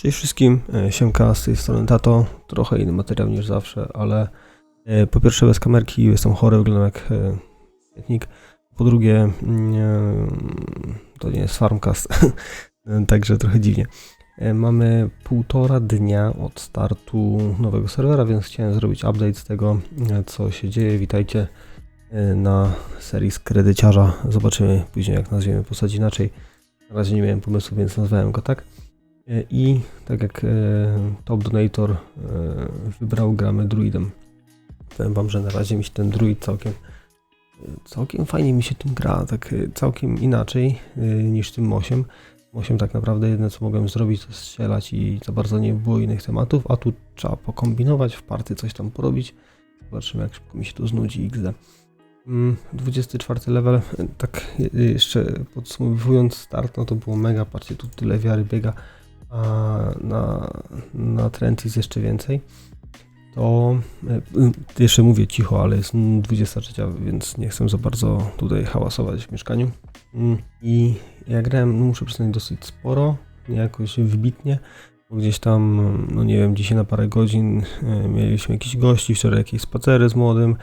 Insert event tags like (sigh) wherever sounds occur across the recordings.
Cześć wszystkim, e, siemka z tej strony Tato, trochę inny materiał niż zawsze, ale e, po pierwsze bez kamerki, jestem chory, wyglądam jak e, śmietnik, po drugie mm, to nie jest farmcast, (laughs) także trochę dziwnie. Mamy półtora dnia od startu nowego serwera, więc chciałem zrobić update z tego, co się dzieje. Witajcie na serii z kredyciarza, zobaczymy później jak nazwiemy postać inaczej. Na razie nie miałem pomysłu, więc nazwałem go tak. E, I tak jak e, Top Donator e, wybrał, gramy druidem. Powiem wam, że na razie mi się ten druid całkiem całkiem fajnie mi się tym gra, tak całkiem inaczej niż tym Mosiem. Mosiem tak naprawdę jedyne co mogłem zrobić to strzelać i za bardzo nie było innych tematów, a tu trzeba pokombinować, w party coś tam porobić. Zobaczymy jak szybko mi się to znudzi XD. Mm, 24 level, tak jeszcze podsumowując start, no to było mega, patrzcie tu tyle wiary biega a na, na trend jest jeszcze więcej, to e, y, jeszcze mówię cicho, ale jest mm, 23, więc nie chcę za bardzo tutaj hałasować w mieszkaniu. Mm, I ja grałem, no muszę przyznać, dosyć sporo, nie jakoś wybitnie, gdzieś tam, no nie wiem, dzisiaj na parę godzin e, mieliśmy jakichś gości, wczoraj jakieś spacery z młodym,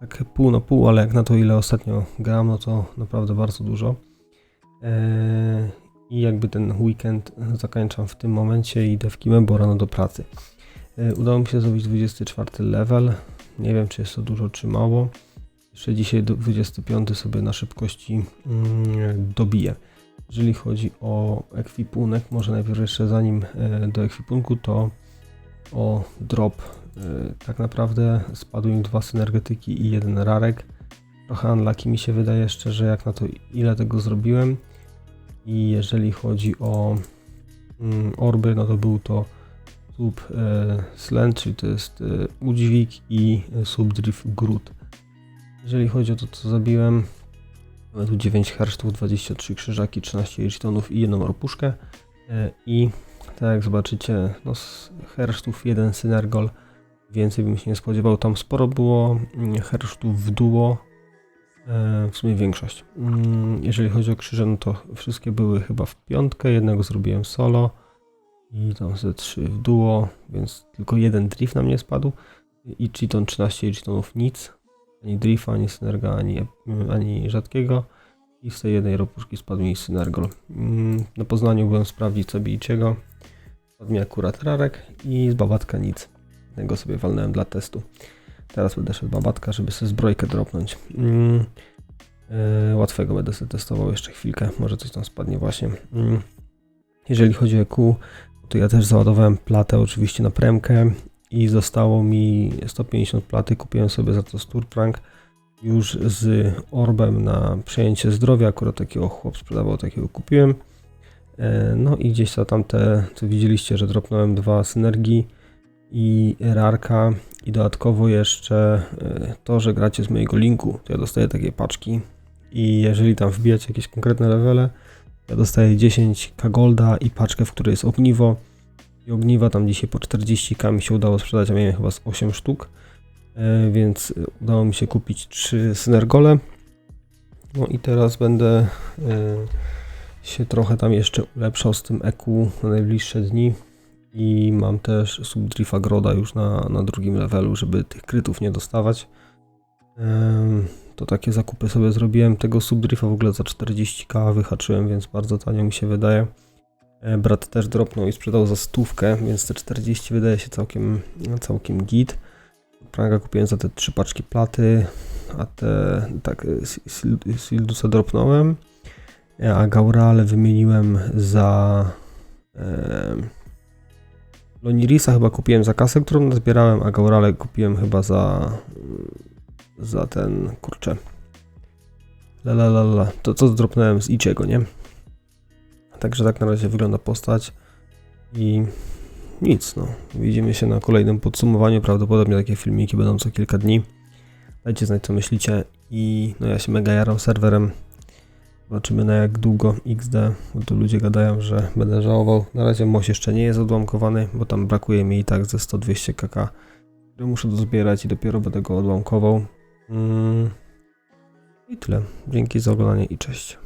tak pół na pół, ale jak na to ile ostatnio gram, no to naprawdę bardzo dużo. I jakby ten weekend zakończam w tym momencie i idę w kimę, bo rano do pracy. E, Udało mi się zrobić 24 level. Nie wiem, czy jest to dużo, czy mało. Jeszcze dzisiaj do 25 sobie na szybkości mm, dobiję. Jeżeli chodzi o ekwipunek, może najpierw jeszcze zanim e, do ekwipunku, to o drop. E, Tak naprawdę spadły mi dwa synergetyki i jeden rarek. Trochę unlucky mi się wydaje szczerze, jak na to ile tego zrobiłem. I jeżeli chodzi o mm, orby, no to był to sub e, slant, czyli to jest e, udźwig i e, subdrift grut. Jeżeli chodzi o to, co zabiłem, mamy tu 9 hersztów, 23 krzyżaki, 13 tonów i jedną orpuszkę. I tak jak zobaczycie, no z hersztów jeden synergol, więcej bym się nie spodziewał. Tam sporo było mm, hersztów w duo, W sumie większość. Mm, Jeżeli chodzi o krzyże, no to wszystkie były chyba w piątkę. Jednego zrobiłem solo i tam ze trzy w duo, więc tylko jeden drift na mnie spadł. I Cheaton 13 i Cheatonów nic. Ani drifta, ani synerga, ani, ani rzadkiego. I z tej jednej ropuszki spadł mi synergol. Mm, Na Poznaniu byłem sprawdzić sobie iczego. Spadł mi akurat rarek i z babatka nic. Tego sobie walnąłem dla testu. Teraz będę szedł babatka, żeby sobie zbrojkę dropnąć. Mm. Yy, łatwego będę sobie testował jeszcze chwilkę, może coś tam spadnie właśnie. Mm. Jeżeli chodzi o EQ, to ja też załadowałem platę oczywiście na premkę i zostało mi 150 platy, kupiłem sobie za to Sturprank już z orbem na przejęcie zdrowia, akurat takiego chłop sprzedawał, takiego kupiłem. E, No i gdzieś za tamte, co widzieliście, że dropnąłem dwa synergii i rarka i dodatkowo jeszcze y, to, że gracie z mojego linku, to ja dostaję takie paczki i jeżeli tam wbijacie jakieś konkretne levele, ja dostaję 10k golda i paczkę, w której jest ogniwo i ogniwa tam dzisiaj po 40k mi się udało sprzedać, a miałem chyba z 8 sztuk, E, więc y, udało mi się kupić 3 synergole. No i teraz będę się trochę tam jeszcze ulepszał z tym EQ na najbliższe dni. I mam też subdrifa Groda już na, na drugim levelu, żeby tych krytów nie dostawać. To takie zakupy sobie zrobiłem. Tego subdrifa w ogóle za 40k wyhaczyłem, więc bardzo tanio mi się wydaje. E, Brat też dropnął i sprzedał za stówkę, więc te 40 wydaje się całkiem, całkiem git. Pranga kupiłem za te trzy paczki platy, a te tak Sil- Sil- Sildusa dropnąłem, e, a Gaurale wymieniłem za Lonirisa chyba kupiłem za kasę, którą nazbierałem, a Gaurale kupiłem chyba za za ten, kurczę la la la la, to co dropnąłem z Ichiego, nie? Także tak na razie wygląda postać i nic, no. Widzimy się na kolejnym podsumowaniu, prawdopodobnie takie filmiki będą co kilka dni. Dajcie znać co myślicie i no ja się mega jaram serwerem. Zobaczymy na jak długo XD, bo tu ludzie gadają, że będę żałował. Na razie MOS jeszcze nie jest odłamkowany, bo tam brakuje mi i tak ze 100-200 kk, które muszę dozbierać i dopiero będę go odłamkował. Mm. I tyle. Dzięki za oglądanie i cześć.